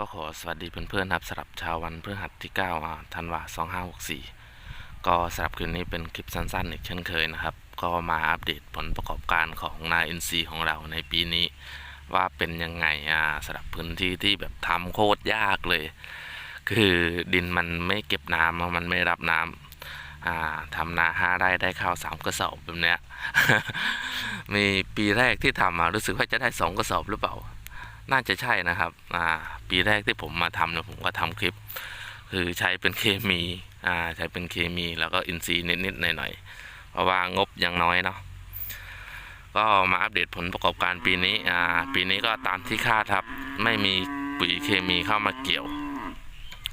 ก็ขอสวัสดีเพื่อนๆครับสำหรับชาววันพฤหัสที่9อ่าธันวา2564 ก็สำหรับคืนนี้เป็นคลิปสั้นๆ อีกเช่นเคยนะครับ ก็มาอัปเดตผลประกอบการของนายอินซีของเราในปีนี้ ว่าเป็นยังไงอ่าสำหรับพื้นที่ที่แบบทำโคตรยากเลย คือดินมันไม่เก็บน้ำมันไม่รับน้ำอ่าทำนาห้าไร่ได้ข้าวสามกระสอบแบบเนี้ย มีปีแรกที่ทำมารู้สึกว่าจะได้สองกระสอบหรือเปล่า น่าจะใช่นะครับ อ่า ปีแรกที่ผมมาทำเนี่ยผมก็ทำคลิป คือใช้เป็นเคมี อ่า ใช้เป็นเคมีแล้วก็อินทรีย์นิดๆหน่อยๆ เพราะว่างบยังน้อยเนาะ ก็มาอัปเดตผลประกอบการปีนี้ อ่า ปีนี้ก็ตามที่คาดครับ ไม่มีปุ๋ยเคมีเข้ามาเกี่ยว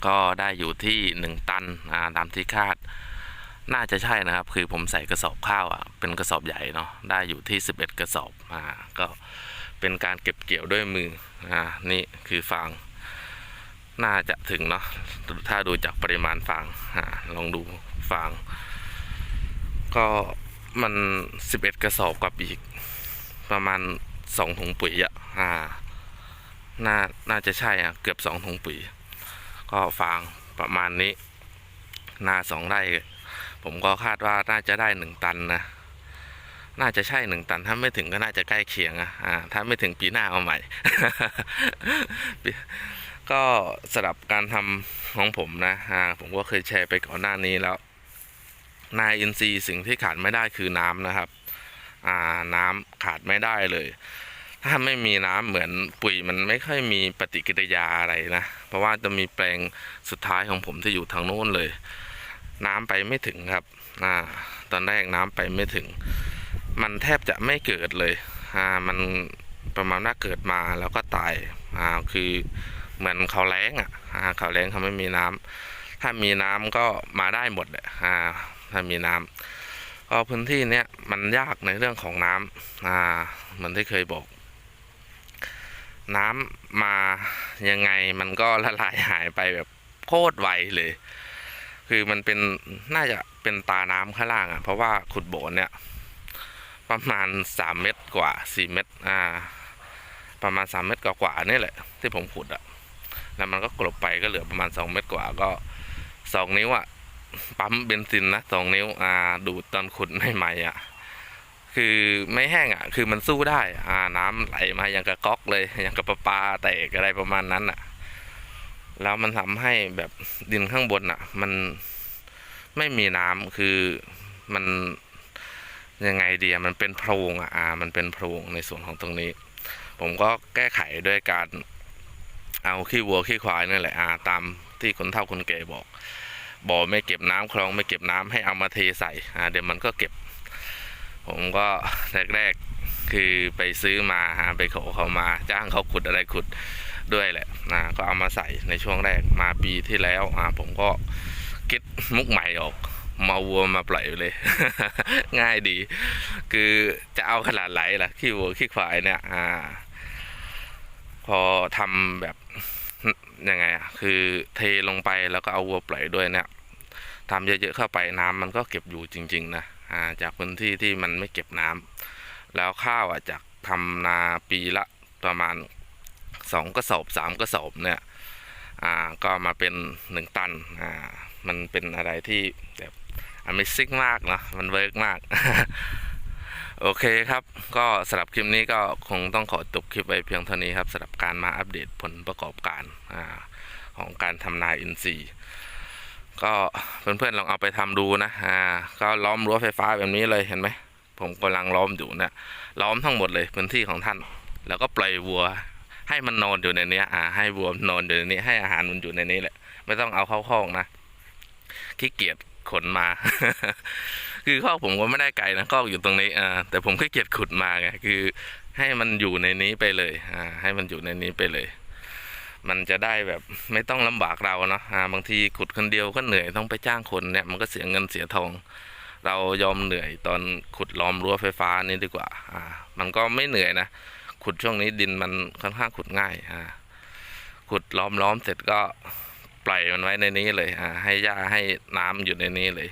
ก็ได้อยู่ที่หนึ่งตัน อ่า ตามที่คาด น่าจะใช่นะครับ คือผมใส่กระสอบข้าวอะ เป็นกระสอบใหญ่เนาะ ได้อยู่ที่ 11 กระสอบ อ่า ก็ เป็นการเก็บเกี่ยวด้วยมืออ่านี่คือฟาง น่าจะถึงเนาะถ้าดูจากปริมาณฟางอ่าลองดูฟาง ก็มัน11กระสอบกับอีก ประมาณสองถุงปุ๋ยอะอ่าน่าน่าจะใช่อะเกือบสองถุงปุ๋ย ก็ฟางประมาณนี้นาสองไร่ผมก็คาดว่าน่าจะได้หนึ่งตันนะ น่าจะใช่หนึ่งตันถ้าไม่ถึงก็น่าจะใกล้เคียงอะอ่าถ้าไม่ถึงปีหน้าเอาใหม่ ก็สำหรับการทำของผมนะผมก็เคยแชร์ไปก่อนหน้านี้แล้วนายอินทรีย์สิ่งที่ขาดไม่ได้คือน้ำนะครับ อ่าน้ำขาดไม่ได้เลย ถ้าไม่มีน้ำเหมือนปุ๋ยมันไม่ค่อยมีปฏิกิริยาอะไรนะ เพราะว่าจะมีแปลงสุดท้ายของผมที่อยู่ทางโน้นเลย น้ำไปไม่ถึงครับ อ่า ตอนแรกน้ำไปไม่ถึง มันแทบจะไม่เกิดเลยอ่ามันประมาณว่าเกิดมาแล้วก็ตายอ่าคือเหมือนเขาแล้งอะอ่าเขาแล้งเขาไม่มีน้ำถ้ามีน้ำก็มาได้หมดแหละอ่าถ้ามีน้ำก็พื้นที่เนี้ยมันยากในเรื่องของน้ำอ่าเหมือนที่เคยบอกน้ำมายังไงมันก็ละลายหายไปแบบโคตรไวเลย คือมันเป็นน่าจะเป็นตาน้ำข้างล่างอะ เพราะว่าขุดโบนเนี่ย ประมาณสามเมตรกว่าสี่เมตรอ่าประมาณสามเมตรกว่าๆนี่แหละ ที่ผมขุดอะแล้วมันก็กลบไปก็เหลือประมาณสองเมตรกว่าก็สองนิ้วอะปั๊มเบนซินนะสองนิ้วอ่าดูดตอนขุดใหม่ๆอะคือไม่แห้งอะคือมันสู้ได้ อ่า น้ำไหลมาอย่างกับก๊อกเลย อย่างกระปาแตกอะไรประมาณนั้นอะแล้วมันทำให้แบบดินข้างบนอะมันไม่มีน้ำคือมัน ยังไงดีมันเป็นโพรงอะอ่ามันเป็นโพรงในส่วนของตรงนี้ ผมก็แก้ไขด้วยการเอาขี้วัวขี้ควายนี่แหละอ่าตามที่คนเฒ่าคนแก่บอกบ่อไม่เก็บน้ำคลองไม่เก็บน้ำให้เอามาเทใส่อ่าเดี๋ยวมันก็เก็บ ผมก็แรกๆคือไปซื้อมาอ่าไปขอเขามาจ้างเขาขุดอะไรขุดด้วยแหละอ่าก็เอามาใส่ในช่วงแรกมาปีที่แล้วอ่าผมก็คิดมุกใหม่ออก มาวัวมาปล่อยเลย ง่ายดี คือจะเอาขนาดไหนล่ะขี้วัวขี้ควายเนี่ย อ่า พอทำแบบยังไงอะคือเทลงไปแล้วก็เอาวัวปล่อยด้วยเนี่ยทำเยอะๆเข้าไปน้ำมันก็เก็บอยู่จริง ๆ นะอ่าจากพื้นที่ที่มันไม่เก็บน้ำแล้วข้าวอะจากทำนาปีละประมาณสองกระสอบสามกระสอบเนี่ย อ่า ก็มาเป็นหนึ่งตัน อ่า มันเป็นอะไรที่แบบ Amazing มากเนอะมันเวิร์กมาก โอเคครับ ก็สำหรับคลิปนี้ก็คงต้องขอจบคลิปไว้เพียงเท่านี้ครับสำหรับการมาอัปเดตผลประกอบการอของการทำนาอินทรีย์ก็เพื่อนๆลองเอาไปทำดูนะอ่าก็ล้อมรั้วไฟฟ้าแบบนี้เลยเห็นไหมผมกำลังล้อมอยู่เนะี่ยล้อมทั้งหมดเลยพื้นที่ของท่าน แล้วก็ปล่อยวัว ให้มันนอนอยู่ในนี้อ่าให้วัวนอนอยู่ในนี้ให้อาหารมันอยู่ในนี้แหละ ไม่ต้องเอาเข้าคอกนะขี้เกียจ ขนมา คือคอกผมก็ไม่ได้ไกลนะคอกอยู่ตรงนี้อ่าแต่ผมขี้เกียจขุดมาไงคือให้มันอยู่ในนี้ไปเลยอ่าให้มันอยู่ในนี้ไปเลย มันจะได้แบบไม่ต้องลำบากเราเนาะอ่าบางทีขุดคนเดียวก็เหนื่อยต้องไปจ้างคนเนี่ยมันก็เสียเงินเสียทอง เรายอมเหนื่อยตอนขุดล้อมรั้วไฟฟ้านี่ดีกว่าอ่า มันก็ไม่เหนื่อยนะขุดช่วงนี้ดินมันค่อนข้างขุดง่ายอ่าขุดล้อมล้อมเสร็จก็ ปล่อยมันไว้ในนี้เลยอ่าให้หญ้าให้น้ำอยู่ในนี้เลย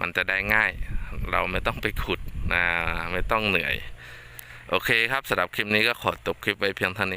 มันจะได้ง่าย เราไม่ต้องไปขุดอ่าไม่ต้องเหนื่อย โอเคครับสำหรับคลิปนี้ก็ขอจบคลิปไว้เพียงเท่านี้